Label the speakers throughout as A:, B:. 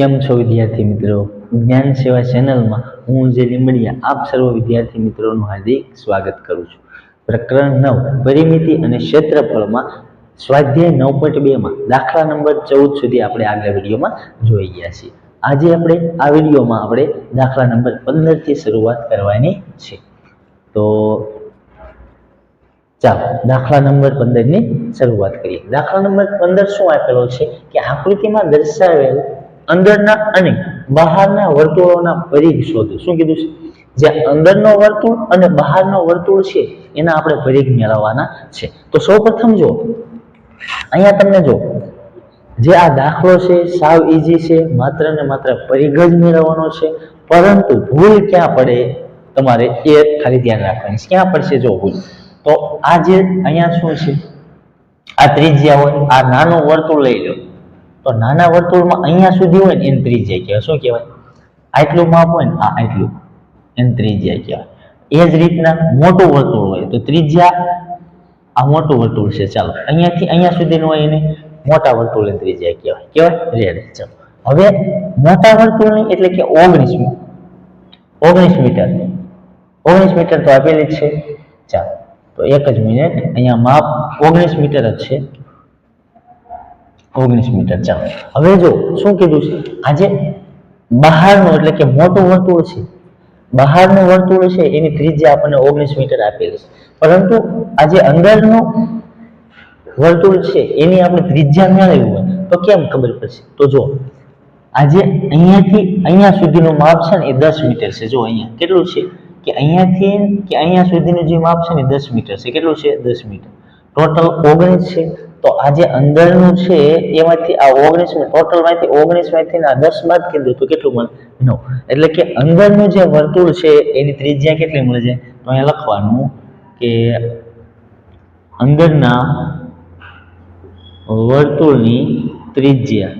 A: કેમ છો વિદ્યાર્થી મિત્રો? જ્ઞાન સેવા ચેનલમાં હું જે લીમડિયા આપ સર્વ વિદ્યાર્થી મિત્રોનું હાર્દિક સ્વાગત કરું છું. પ્રકરણ નવ, પરિમિતિ અને ક્ષેત્રફળમાં સ્વાધ્યાય નવ પોઈન્ટ બેમાં દાખલા નંબર ચૌદ સુધી આપણે આગલા વિડીયોમાં જોઈ ગયા છીએ. આજે આપણે આ વિડીયોમાં આપણે દાખલા નંબર પંદરથી શરૂઆત કરવાની છે. તો ચાલો, દાખલા નંબર પંદરની શરૂઆત કરીએ. દાખલા નંબર પંદર શું આપેલો છે? કે આકૃતિમાં દર્શાવેલ અંદરના અને બહારના વર્તુળોના પરિઘ શોધો. શું કીધું છે? જે અંદરનો વર્તુળ અને બહારનો વર્તુળ છે, એના આપણે પરિઘ મેળવવાના છે. તો સૌપ્રથમ જો, અહીંયા તમને જો, જે આ દાખલો છે, સાવ ઈઝી છે, માત્ર ને માત્ર પરિઘ જ મેળવવાનો છે. પરંતુ ભૂલ ક્યાં પડે? તમારે એ ખાલી ધ્યાન રાખવાની ક્યાં પડશે જો ભૂલ? તો આ જે અહીંયા શું છે? આ ત્રિજ્યા હોય, આ નાનું વર્તુળ લઈ લો. તો નાના વર્તુળમાં અહીંયા સુધી હોય ને એને ત્રિજ્યા કહેવાય. શું કહેવાય? આટલું માપ હોય ને આ આટલું એને ત્રિજ્યા કહેવાય. એ જ રીતના મોટું વર્તુળ હોય તો ત્રિજ્યા આ મોટું વર્તુળ છે. ચાલો, અહીંયાથી અહીંયા સુધીનું હોય એને મોટા વર્તુળની ત્રિજ્યા કહેવાય. કહેવાય રેડ, ચાલો. હવે મોટા વર્તુળની એટલે કે ઓગણીસ ઓગણીસ મીટર. ઓગણીસ મીટર તો આપેલી જ છે. ચાલો, તો એક જ મિનિટ. અહીંયા માપ ઓગણીસ મીટર જ છે. ઓગણીસ મીટર, ચાલો. હવે જો શું કીધું છે? આજે બહારનું એટલે કે મોટું વર્તુળ છે. બહારનું વર્તુળ છે, એની ત્રિજ્યા આપણને ઓગણીસ મીટર આપેલી છે. પરંતુ આજે અંદરનું વર્તુળ છે, એની આપણે ત્રિજ્યા મેળવવી હોય, તો કેમ ખબર પડશે? તો જો, આજે અહીંયાથી અહીંયા સુધીનું માપ છે ને એ દસ મીટર છે. જો અહીંયા, કેટલું છે? કે અહીંયાથી કે અહીંયા સુધીનું જે માપ છે ને દસ મીટર છે. કેટલું છે? દસ મીટર. ટોટલ ઓગણીસ છે. તો આ જે અંદરનું છે એમાંથી આ ઓગણીસ ટોટલમાંથી ઓગણીસમાંથી આ દસ બાદ કીધું તો કેટલું મળે? નવ. એટલે કે અંદરનું જે વર્તુળ છે, એની ત્રિજ્યા કેટલી મળે છે? તો અહીંયા લખવાનું કે અંદરના વર્તુળની ત્રિજ્યા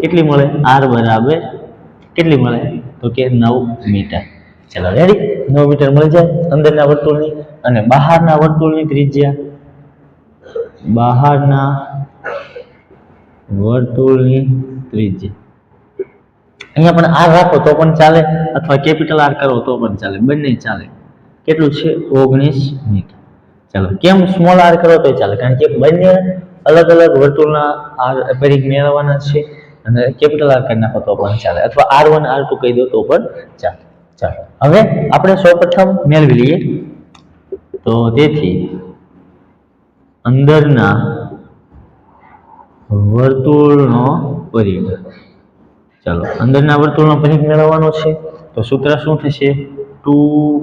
A: કેટલી મળે? આર બરાબર કેટલી મળે? તો કે નવ મીટર. ચાલો રેડી નવ મીટર મળી જાય અંદરના વર્તુળની અને બહારના વર્તુળની ત્રિજ્યા. બહારના વર્તુળની ત્રિજ્યા. અહીંયા પણ આર રાખો તો પણ ચાલે, અથવા કેપિટલ આર કરો તો પણ ચાલે, બંને ચાલે. કેટલું છે? ઓગણીસ મીટર. ચાલો, કેમ સ્મોલ આર કરો તો ચાલે, કારણ કે બંને અલગ અલગ વર્તુળના આર પરિઘ મેળવવાના છે અને કેપિટલ આર કરી નાખો તો પણ ચાલે, અથવા આર વન આર ટુ કહી દો તો પણ ચાલે. ચાલો, હવે આપણે સૌપ્રથમ મેળવી લઈએ. તો તેથી અંદરના વર્તુળનો પરિઘ. ચાલો, અંદરના વર્તુળનો પરિઘ મેળવવાનો છે. તો સૂત્ર શું થશે? Two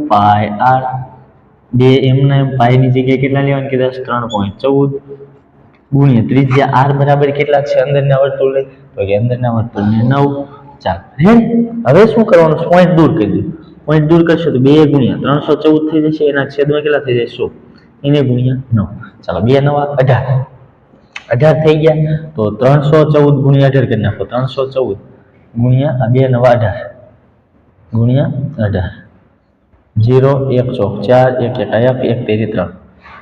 A: pi R. બે એમના એમ પાયની જગ્યાએ કેટલા લેવાની કીધા ત્રણ પોઈન્ટ ચૌદ. ગુણ્યા ત્રિજ્યા આર બરાબર કેટલા છે અંદરના વર્તુળને? તો કે અંદરના વર્તુળને નવ. ચાલ, હે? હવે શું કરવાનું? પોઈન્ટ દૂર કરી દઉં પોઈન્ટ દૂર કરશો તો બે ગુણ્યા ત્રણસો ચૌદ થઈ જશે. એના છેદમાં કેટલા થઈ જશે? સો. એને ગુણ્યા નવ. ચાલો, બે નવા, અઢાર. અઢાર થઈ ગયા, તો ત્રણસો ચૌદ ગુણ્યા અઢાર કરી નાખો. ત્રણસો ચૌદ ગુણ્યા બે નવા અઢાર. ગુણ્યા અઢાર. જીરો, એક ચોક, ચાર, એક એક એક એક તેરી ત્રણ.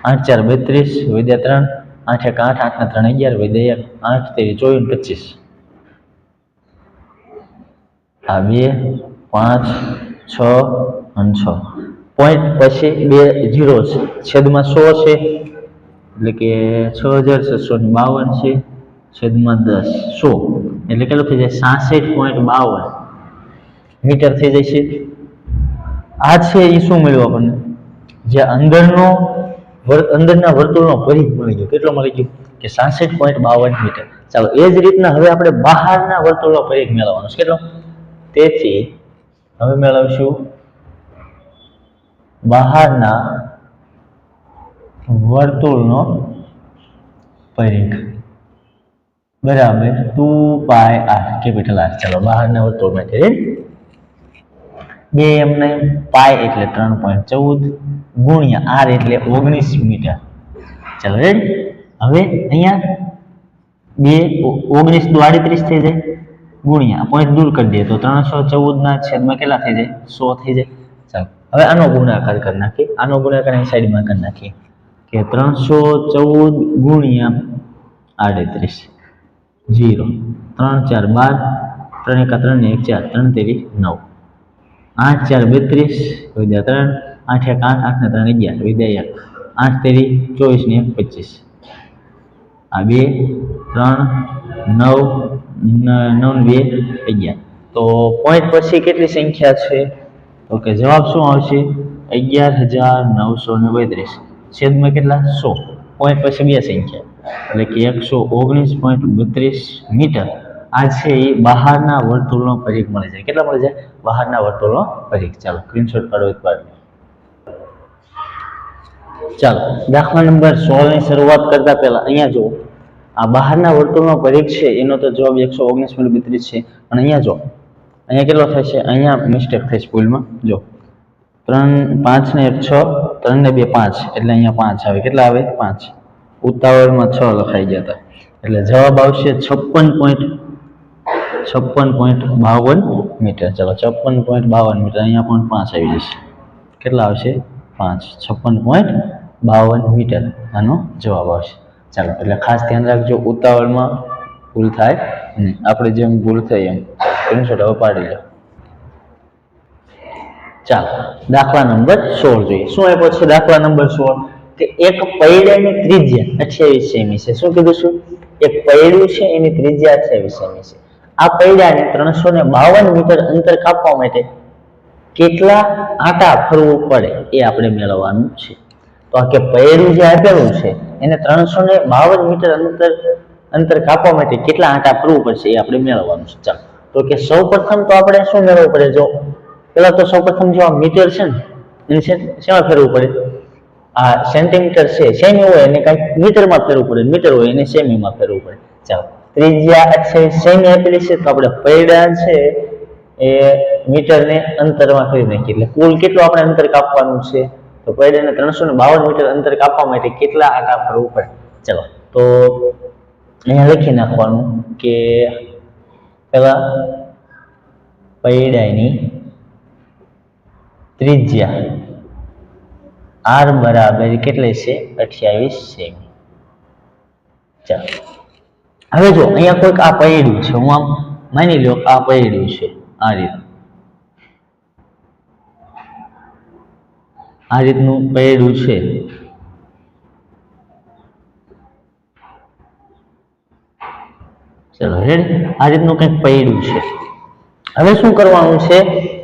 A: આઠ, ચાર, બત્રીસ વિદ્યા ત્રણ. આઠ, એક, આઠ, આઠના ત્રણ અગિયાર વિદ્યા એક, આઠ, તેરી, ચોવીસ, પચીસ. આ બે, પાંચ, છ, અને છ. પોઈન્ટ પછી બે જીરો છે. છેદમાં સો છે, એટલે કે છ હજાર છસો ને બાવન છે. છેદમાં દસ, સો. એટલે કેટલું થઈ જાય? સાસઠ પોઈન્ટ બાવન મીટર થઈ જાય છે. આ છે એ શું મળ્યું આપણને? જે અંદરનો અંદરના વર્તુળનો પરિઘ મળી ગયો. કેટલો મળી ગયો? કે સાસઠ પોઈન્ટ બાવન મીટર. ચાલો, એ જ રીતના હવે આપણે બહારના વર્તુળનો પરિઘ મેળવવાનો છે. કેટલો? તેથી હવે મેળવશું. બહારના વર્તુળનો પરિઘ. બરાબર. Two pi R capital R ચાલો, બહારના વર્તુળમાંથી? બે એમને પાય એટલે ત્રણ પોઈન્ટ ચૌદ ગુણ્યા આર એટલે ઓગણીસ મીટર. ચાલો રે હવે અહીંયા બે ઓગણીસ દુ આડત્રીસ થઈ જાય. ગુણ્યા પોઈન્ટ દૂર કરી દઈએ તો ત્રણસો ચૌદના છેદમાં કેટલા થઈ જાય? સો થઈ જાય. હવે આનો ગુણાકાર કરી નાખીએ. આનો ગુણાકાર અહીં સાઈડમાં કરી નાખીએ. કે ત્રણસો ચૌદ ગુણ્યા આડત્રીસ. જીરો ત્રણ ચાર બાર. ત્રણ એકા ત્રણ એક ચાર. ત્રણ તેરી નવ. આઠ ચાર બત્રીસ. વિદ્યા ત્રણ. આઠ એક આઠ. આઠ ને ત્રણ અગિયાર. વિદ્યા એક. આઠ તેરી ચોવીસ ને એક પચીસ. આ બે. ત્રણ. નવ. નવ બે. અગિયાર. તો પોઈન્ટ પછી કેટલી સંખ્યા છે? તો કે જવાબ શું આવશે? અગિયાર હજાર નવસો ને બત્રીસ. છેદમાં કેટલા? સો. પોઈન્ટ પછી બે સંખ્યા. એટલે કે એકસો ઓગણીસ પોઈન્ટ બત્રીસ મીટર. આ છે એ બહારના વર્તુળનો પરીખ મળી જાય કેટલા મળી જાય બહારના વર્તુળનો પરીખ ચાલો સ્ક્રીનશોટ પાડો એક વાર. ચાલો, દાખલા નંબર સોળની શરૂઆત કરતા પહેલા અહીંયા જુઓ. આ બહારના વર્તુળનો પરીખ છે. એનો તો જવાબ એકસો ઓગણીસ પોઈન્ટ બત્રીસ છે. અને અહીંયા જો અહીંયા કેટલો થશે અહીંયા મિસ્ટેક થશે ભૂલમાં. જો, ત્રણ, પાંચ ને એક, છ, ત્રણ ને બે, પાંચ. એટલે અહીંયા પાંચ આવે. કેટલા આવે? પાંચ. ઉતાવળમાં છ લખાઈ ગયા હતા. એટલે જવાબ આવશે છપ્પન પોઈન્ટ છપ્પન પોઈન્ટ બાવન મીટર. ચલો, છપ્પન પોઈન્ટ બાવન મીટર. અહીંયા પણ પાંચ આવી જશે. કેટલા આવશે? પાંચ. છપ્પન પોઈન્ટ બાવન મીટર. આનો જવાબ આવશે. ચાલો, એટલે ખાસ ધ્યાન રાખજો ઉતાવળમાં ભૂલ થાય આપણે જેમ ભૂલ થઈ એમ. સ્ક્રીનશોટ હવે પાડી લો. ચાલો દાખલા નંબર સોળ જોઈએ. શું આપ્યો છે દાખલા નંબર સોળ? કે એક પૈડાની ત્રિજ્યા અઠ્યાવીસ સેમી છે. શું કીધું છું? એક પૈડું છે એની ત્રિજ્યા અઠ્યાવીસ સેમી છે. આ પૈડાને ત્રણસો ને બાવન મીટર અંતર કાપવા માટે કેટલા આટા ફરવું પડે એ આપણે મેળવવાનું છે. તો આ કે પૈડું જે આપેલું છે એને ત્રણસો ને બાવન મીટર અંતર અંતર કાપવા માટે કેટલા આંટા ફરવું પડશે એ આપણે મેળવવાનું છે. ચાલો. તો કે સૌ પ્રથમ તો આપણે શું મેળવવું પડે? જો પેલા તો સૌ પ્રથમ જો આ મીટર છે ને શેમાં ફેરવું પડે? આ સેન્ટીમીટર છે, સેમી હોય એને કાંઈક મીટરમાં ફેરવું પડે. મીટર હોય એને સેમીમાં ફેરવું પડે. ચાલો. ત્રિજ્યા છે, સેમી આપેલી છે, તો આપણે પૈડા છે એ મીટરને અંતરમાં ફેરવી નાખીએ. એટલે કુલ કેટલું આપણે અંતર કાપવાનું છે? તો પૈડાને ત્રણસો ને બાવન મીટર અંતર કાપવા માટે કેટલા આટા ફરવું પડે? ચાલો. તો અહીંયા લખી નાખવાનું કે પેલા પૈડાની ત્રિજ્યા આર બરાબર કેટલી છે? અઠ્યાવીસ સેમી ચાલો. હવે જો, અહીંયા કોઈક આ પૈડું છે. હું આમ માની લો આ પૈડું છે આ રીત આ રીતનું પૈડું છે. ચલો રેડી આ રીતનું કંઈક પડ્યું છે. હવે શું કરવાનું છે?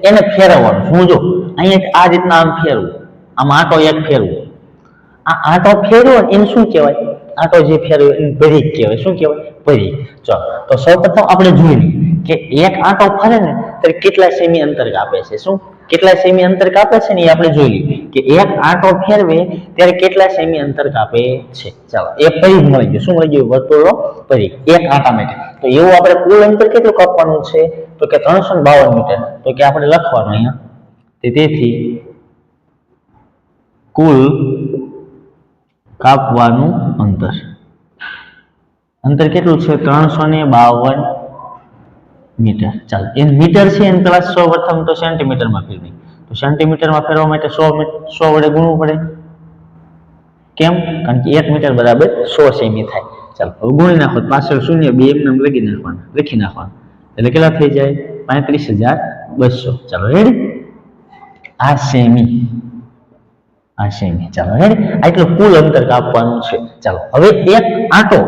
A: એને ફેરવવાનું. હું જો, અહીંયા આ રીતના આમ ફેરવું. આમ આટો એક ફેરવું. આ આંટો ફેરવો એને શું કહેવાય? આટો જે ફેરવ્યો એને પરીખ કહેવાય. શું કહેવાય? પરીખ ચલો, તો સૌપ્રથમ આપણે જોઈ લઈએ કે એક આંટો ફરે ને, ત્યારે કેટલા સેમી અંતર કાપે છે? શું? કેટલા સેમી અંતર કાપે છે ને એ આપણે જોઈ લઈએ કે એક આંટો ફેરવે ત્યારે કેટલા સેમી અંતર કાપે છે? ચાલો, એ પરીખ મળી ગયું. શું મળી ગયું? વર્તુળો પરીખ એક આંટા માટે. તો એવું આપણે કુલ અંતર કેટલું કાપવાનું છે? તો કે ત્રણસો બાવન મીટર. તો કે આપણે લખવાનું અહીંયા. તેથી કુલ કાપવાનું અંતર. અંતર કેટલું છે? ત્રણસો ને બાવન મીટર. ચાલો, એ મીટર છે એન પ્લસ સો પ્રથમ તો સેન્ટીમીટરમાં ફેરવી. તો સેન્ટીમીટરમાં ફેરવા માટે સો સો વડે ગુણવું પડે. કેમ? કારણ કે એક મીટર બરાબર સો સેમી થાય. ચાલો, હવે ગુણી નાખો, પાછળ શૂન્ય, બે એમ નામ લખી નાખવાનું લખી નાખવાનું. એટલે કેટલા થઈ જાય? પાંત્રીસ હજાર બસો. ચાલો રેડી આ સેમી. આ સેમી. ચાલો રેડી આટલું કુલ અંતર કાપવાનું છે. ચાલો, હવે એક આંટો.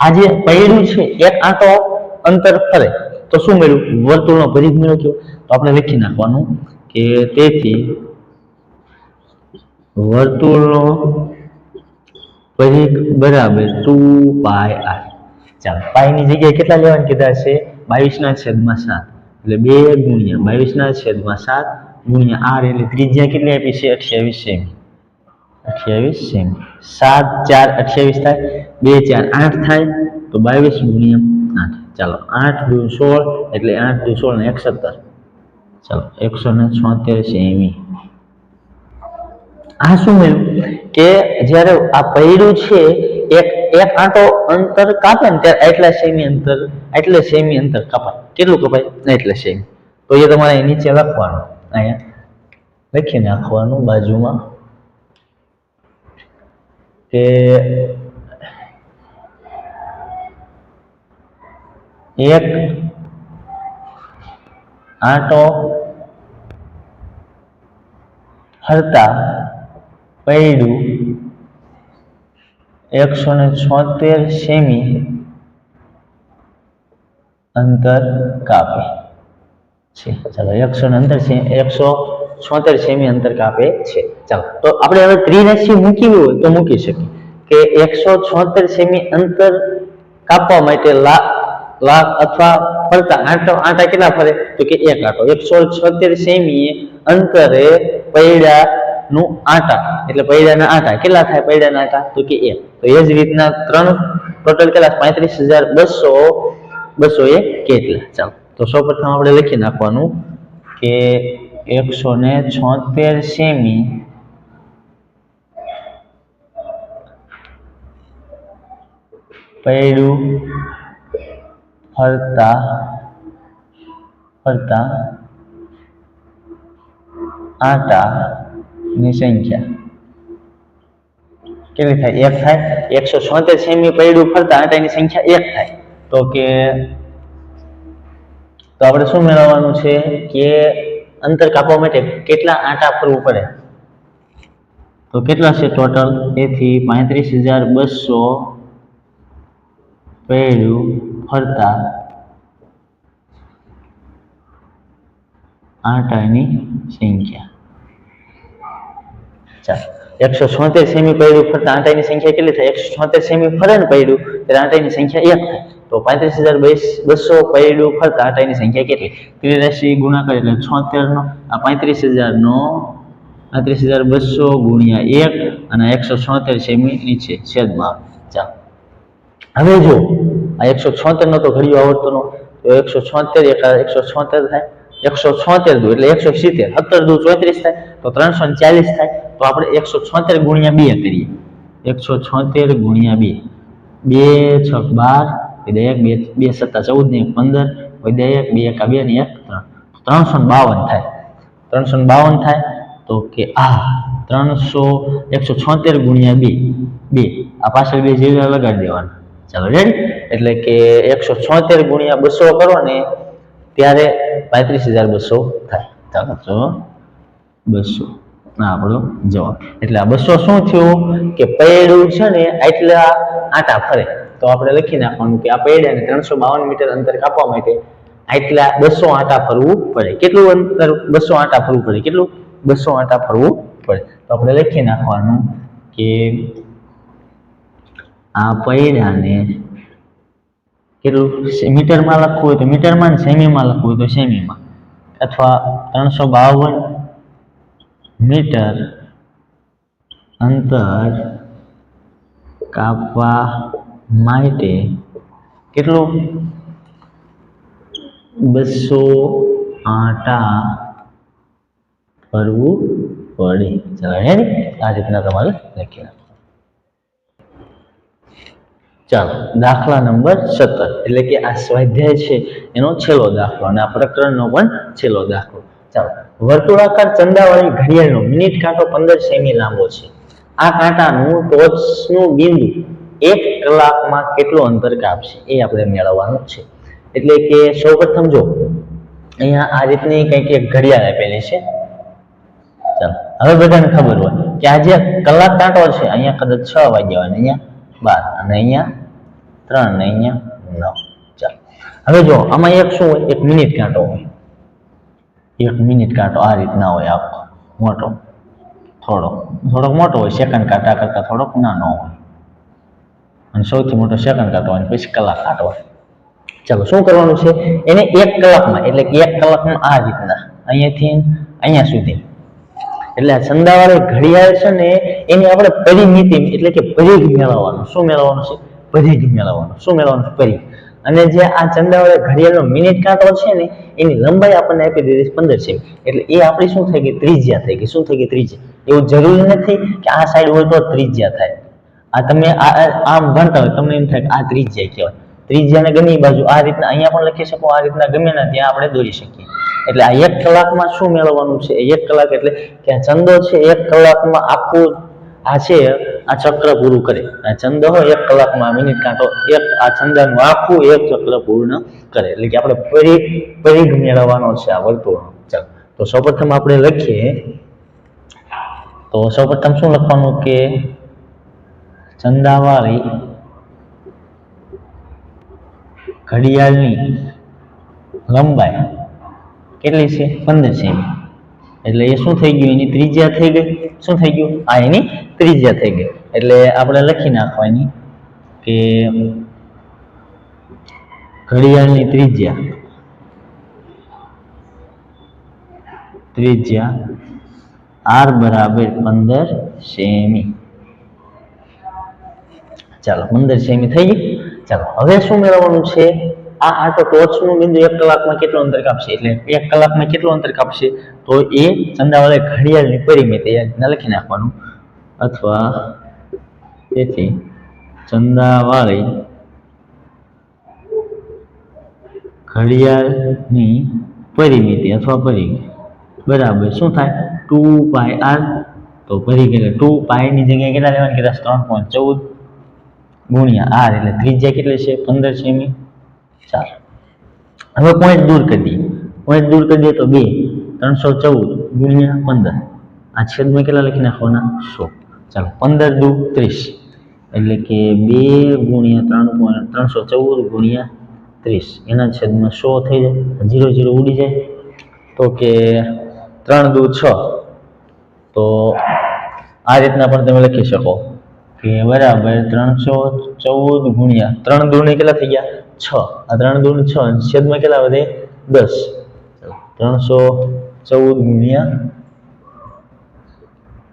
A: આ જે પૈડું છે, એક આંટો અંતર ફરે. તો શું મળ્યું? વર્તુળનો પરિઘ મેળવ્યો તો આપણે લખી નાખવાનું કે તેથી વર્તુળનો પરિઘ બરાબર ટુ પાય આર. ચાલો, પાયની જગ્યાએ કેટલા લેવાનું કીધા છે? બાવીસના છેદમાં સાત. એટલે બે ગુણ્યા બાવીસના છેદમાં સાત ગુણ્યા આર એટલે ત્રિજ્યા કેટલી આપી છે? અઠ્યાવીસ સેમી. અઠ્યાવીસ સેમી. સાત ચાર અઠ્યાવીસ થાય, બે ચાર આઠ થાય, તો બાવીસ ગુણ્યા ચાલો, આઠ દુ સોળ એટલે આઠ દુ સોળ ને એકસત્તર. ચાલો, એકસો ને છોતેર સેમી આ શું એમ કે જ્યારે આ પૈડું છે, એક એક આંટો અંતર કાપે ને ત્યારે આટલા સેમી અંતર એટલે સેમી અંતર કપાય કેટલું કપાય? એટલે સેમી. તો એ તમારે નીચે લખવાનું. અહીંયા લખી નાખવાનું બાજુમાં. કે એક, આંટો હરતા પૈડું, એકસો ને છોતેર સેમી, અંતર કાપે. છે, ચાલો, એકસો ને અંતર એકસો છોતેર સેમી અંતર કાપે છે. ચાલો, તો આપણે હવે ત્રિરાશિ મૂકવી હોય તો મૂકી શકીએ કે એકસો છોતેર સેમી અંતર કાપવા માટે લાખ લાખ અથવા ફરતા આંટા આંટા કેટલા ફરે? તો કે એક આંટો એકસો છોતેર સેમી અંતરે પૈડા નું આંટા. એટલે પૈડાના આંટા કેટલા થાય? પૈડાના આંટા? તો કે એક. તો એ જ રીતના ત્રણ ટોટલ કેટલા? પાંત્રીસ હજાર બસો બસો એ કેટલા? ચાલો. તો સૌપ્રથમ આપણે લખી નાખવાનું કે એકસો ને છોતેર સેમી પૈડું ફરતા ફરતા આટાની સંખ્યા. કેટલી થાય? એક થાય? એકસો છોતેર સેમી પૈડું ફરતા, આટાની સંખ્યા એક થાય. તો કે, તો આપણે શું મેળવવાનું છે? કે અંતર કાપવા માટે કેટલા આંટા ફરવું પડે? તો કેટલા છે ટોટલ? તેથી પાંત્રીસ હજાર બસો પૈડું ફરતા આંટાની સંખ્યા. ચાલો, એકસો છોતેર સેમી પૈડું ફરતા આંટાની સંખ્યા કેટલી થાય? એકસો છોતેર સેમી ફરે ને પૈડું ત્યારે આંટાની સંખ્યા એક થાય. તો પાંત્રીસ હજાર બસો પૈડું ફરતા આંટાની સંખ્યા કેટલી? ત્રિરાશિ ગુણાકાર એટલે છોતેર નો, આ પાંત્રીસ હજાર નો, પાંત્રીસ હજાર બસો ગુણ્યા એક, અને એકસો છોતેર સેમી નીચે છેદમાં. ચાલો, હવે જો આ એકસો છોતેર નો તો ઘડીઓ આવડતો નો તો એકસો છોતેર એકા એકસો છોતેર થાય. એકસો છોતેર દુ એટલે એકસો સિત્તેર. સત્તર દુ ચોત્રીસ થાય, તો ત્રણસો ચાલીસ થાય. તો આપણે એકસો છોતેર ગુણ્યા બે કરીએ. એકસો છોતેર ગુણ્યા બે. બે છ બાર વિધે એક, બે બે સત્તા ચૌદ ને એક પંદર વિધે એક, બે એકા બે ને એક ત્રણ. ત્રણસો ને બાવન થાય. ત્રણસો ને બાવન થાય, તો કે આ ત્રણસો, એકસો છોતેર ગુણ્યા બે. બે. આ પાછળ બે જેવા લગાડી દેવાના. ચાલો રેડી એટલે કે એકસો છોતેર ગુણ્યા બસો કરો ને ત્યારે પાંત્રીસ હજાર બસો થાય. ચાલો બસો. આપણો જવાબ. એટલે આ બસો શું થયું? કે પૈડું છે ને આટલા આટા ફરે. તો આપણે લખી નાખવાનું કે આ પૈડાને ત્રણસો બાવન મીટર અંતર કાપવા માટે આટલા બસો આટા ફરવું પડે. કેટલું અંતર બસો આટા ફરવું પડે? કેટલું? બસો આટા ફરવું પડે. તો આપણે લખી નાખવાનું કે આ પૈડાને કેટલું મીટરમાં લખવું હોય તો મીટરમાં સેમીમાં લખવું હોય તો સેમીમાં. અથવા ત્રણસો બાવન મીટર અંતર કાપવા માટે કેટલું? બસો આટા ફરવું પડે. ચાલો આ રીતના તમારે લખી ચાલો, દાખલા નંબર સત્તર. એટલે કે આ સ્વાધ્યાય છે, એનો છેલ્લો દાખલો અને આ પ્રકરણનો પણ છેલ્લો દાખલો. ચાલો, વર્તુળાકાર ચંદાવાળી ઘડિયાળનો મિનિટ કાંટો પંદર સેમી લાંબો છે. આ કાંટાનું ટોચનું બિંદુ એક કલાકમાં કેટલું અંતર કાપશે એ આપણે મેળવવાનું છે. એટલે કે સૌપ્રથમ જો, અહીંયા આ રીતની કંઈક એક ઘડિયાળ આપેલી છે. ચાલો, હવે બધાને ખબર હોય કે આ જે કલાક કાંટો છે, અહીંયા કદાચ છ વાગ્યા હોય અહીંયા બાર, અને અહીંયા ત્રણ અહીંયા નવ. ચાલો. હવે જો, આમાં એક શું હોય? એક મિનિટ કાંટો હોય. એક મિનિટ કાંટો આ રીતના હોય આખો. મોટો. થોડો. થોડોક મોટો હોય સેકન્ડ કાંટા કરતાં થોડોક નાનો હોય. અને સૌથી મોટો સેકન્ડ કાંટો હોય પછી કલાક કાંટો હોય. ચાલો, શું કરવાનું છે? એને એક કલાકમાં, એટલે કે એક કલાકમાં આ રીતના. અહીંયાથી અહીંયા સુધી. એટલે આ સંદાવાળી ઘડિયાળ છે ને, એની આપણે પરિમિતિ એટલે કે પરિઘ મેળવવાનું. શું મેળવવાનું છે? પરિઘ મેળવવાનું, શું મેળવવાનું? પરિઘ અને જે આ ચંદાવાળી ઘડિયાળનો મિનિટ કાંટો છે ને, એની લંબાઈ આપણને આપી દીધી પંદર છે એટલે એ આપણી શું થઈ ગઈ? ત્રિજ્યા થઈ ગઈ. શું થઈ ગઈ? ત્રિજ્યા. એવું જરૂરી નથી કે આ સાઈડ હોય તો ત્રિજ્યા થાય. આ તમે આમ ગણતા હોય, તમને એમ થાય કે આ ત્રિજ્યા કહેવાય. ત્રિજ્યાને ગમે બાજુ, આ રીતના અહીંયા પણ લખી શકો, આ રીતના ગમે ના ત્યાં આપણે દોરી શકીએ. એટલે આ એક કલાકમાં શું મેળવવાનું છે? એક કલાક એટલે કે આ ચંદો છે, એક કલાકમાં આખું આ છે, આ ચક્ર પૂરું કરે. આ છંદ હોય, એક કલાકમાં મિનિટ કાંટો એક, આ છંદનું આખું એક ચક્ર પૂર્ણ કરે. એટલે કે આપણે પરિઘ પરિઘ મેળવવાનો છે આ વર્તુળનો ચાલો. તો સૌપ્રથમ આપણે લખીએ. તો સૌપ્રથમ શું લખવાનું કે ચંદાવાળી ઘડિયાળની લંબાઈ કેટલી છે? પંદર સેમી. એટલે એ શું થઈ ગયું? એની ત્રિજ્યા થઈ ગઈ. શું થઈ ગયું? આ એની ત્રિજ્યા થઈ ગઈ. એટલે આપણે લખી નાખવાની કે ઘડિયાળની ત્રિજ્યા. ત્રિજ્યા આર બરાબર પંદર સેમી. ચાલો, પંદર સેમી થઈ ગઈ. ચાલો, હવે શું મેળવવાનું છે? આ આ તો ટોચનું બિંદુ એક કલાકમાં કેટલું અંતર કાપશે? એટલે એક કલાકમાં કેટલું અંતર કાપશે? તો એ ચંદાવાળે ઘડિયાળની પરિમિતિ એ લખી નાખવાનું. અથવા તેથી ચંદાવાળી ઘડિયાળની પરિમિતિ અથવા પરિઘ બરાબર શું થાય? ટુ પાય આર તો પરિઘ એટલે ટુ પાયની જગ્યાએ કેટલા લેવાની કદાચ ત્રણ પોઈન્ટ ચૌદ ગુણ્યા આર એટલે ત્રિજ્યા કેટલી છે? પંદર સેમી ચાર હવે પોઈન્ટ દૂર કરી દઈએ. પોઈન્ટ દૂર કરી દઈએ તો બે, ત્રણસો ચૌદ ગુણ્યા પંદર. આ છેદમાં કેટલા લખી નાખવાના? સો. ચાલો, પંદર દુ ત્રીસ. એટલે કે બે ગુણ્યા ત્રણ પોઈન્ટ ત્રણસો ચૌદ ગુણ્યા ત્રીસ. એના છેદમાં સો થઈ જાય ઝીરો ઝીરો ઉડી જાય. તો કે ત્રણ દુ છ. તો આ રીતના પણ તમે લખી શકો. કે બરાબર ત્રણસો ચૌદ ગુણ્યા ત્રણ દૂને કેટલા થઈ ગયા? છ. આ ત્રણ દૂર છ. છેદમાં કેટલા વધે દસ. ત્રણસો ચૌદ ગુણ્યા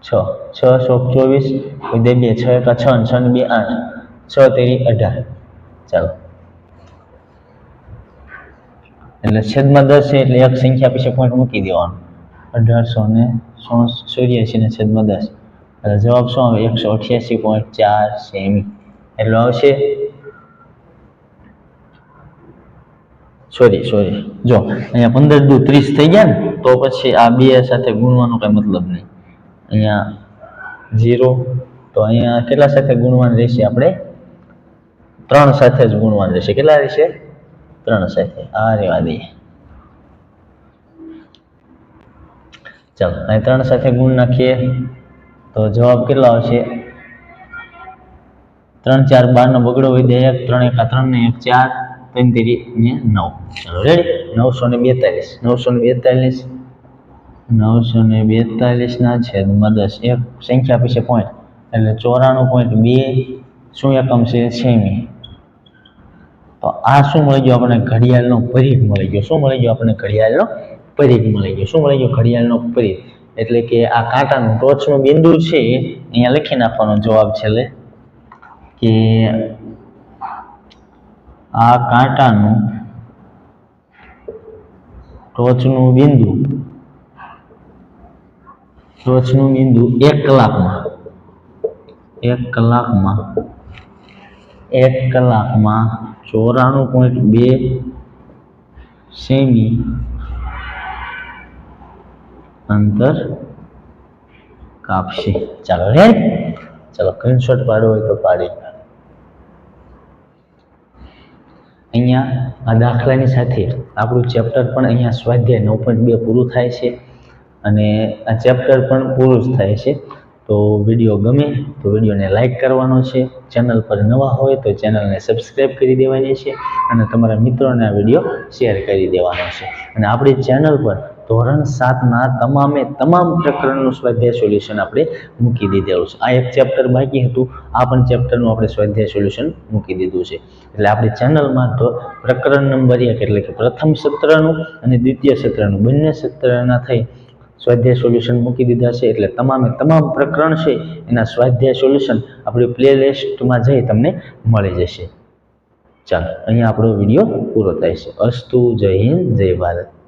A: છ. છ, સો ચોવીસ. વધે બે. છ એકા છ છ ને બે આઠ. છ તેરી અઢાર. ચાલો. એટલે છેદમાં દસ છે એટલે એક સંખ્યા પછી પોઈન્ટ મૂકી દેવાનો. અઢારસો ને ચોર્યાસી ને છેદમાં દસ. એટલે જવાબ શું આવે? એકસો અઠ્યાસી પોઈન્ટ ચાર સેમી. એટલો આવશે સોરી સોરી. જો, અહીંયા પંદર દુ ત્રીસ થઈ ગયા ને, તો પછી આ બે સાથે ગુણવાનો કઈ મતલબ નહીં. અહીંયા જીરો તો અહીંયા કેટલા સાથે ગુણવાનું રહેશે આપણે? ત્રણ સાથે જ ગુણવાનું રહેશે. કેટલા રહેશે? ત્રણ સાથે. આ રેવા ચાલો, અહીં ત્રણ સાથે ગુણ નાખીએ. તો જવાબ કેટલો આવશે? ત્રણ ચાર બારનો બગડો હોય એક, ત્રણ એકા ત્રણ ને એક ચાર. ત્રણ તેરી ને નવ. ચાલો રેડી નવસો ને બેતાલીસ. નવસો ને બેતાલીસ. નવસો ને બેતાલીસના છેદમાં દસ. એક સંખ્યા પછી પોઈન્ટ એટલે ચોરાણું પોઈન્ટ બે શું એકમ છે? સેમી તો આ શું મળી ગયો? આપણને ઘડિયાળનો પરિઘ મળી ગયો. શું મળી ગયો? આપણને ઘડિયાળનો પરિઘ મળી ગયો. શું મળી ગયો? ઘડિયાળનો પરિઘ. એટલે કે આ કાંટાનું ટોચનું બિંદુ છે, અહીંયા લખી નાખવાનો જવાબ છેલ્લે કે આ કાંટાનું ટોચનું બિંદુ. ટોચનું બિંદુ એક કલાકમાં. એક કલાકમાં. એક કલાકમાં ચોરાણું પોઈન્ટ બે સેમી અંતર કાપશે. ચાલો રે ચાલો સ્ક્રીનશોટ પાડવો હોય તો પાડી. અહીંયા આ દાખલાની સાથે આપણું ચેપ્ટર પણ અહીંયા સ્વાધ્યાય નવ પોઈન્ટ બે પૂરું થાય છે અને આ ચેપ્ટર પણ પૂરું જ થાય છે. તો વીડિયો ગમે તો વિડીયોને લાઈક કરવાનો છે. ચેનલ પર નવા હોય તો ચેનલને સબસ્ક્રાઈબ કરી દેવાની છે અને તમારા મિત્રોને આ વીડિયો શેર કરી દેવાનો છે. અને આપણી ચેનલ પર ધોરણ સાતના તમામે તમામ પ્રકરણનું સ્વાધ્યાય સોલ્યુશન આપણે મૂકી દીધેલું છે. આ એક ચેપ્ટર બાકી હતું. આ પણ ચેપ્ટરનું આપણે સ્વાધ્યાય સોલ્યુશન મૂકી દીધું છે. એટલે આપણી ચેનલમાં તો પ્રકરણ નંબર એક એટલે કે પ્રથમ સત્રનું અને દ્વિતીય સત્રનું. બંને સત્રના થઈ સ્વાધ્યાય સોલ્યુશન મૂકી દીધા છે. એટલે તમામે તમામ પ્રકરણ છે એના સ્વાધ્યાય સોલ્યુશન આપણી પ્લે લિસ્ટમાં જઈ તમને મળી જશે. ચાલો, અહીંયા આપણો વીડિયો પૂરો થાય છે. અસ્તુ જય હિન્દ, જય ભારત.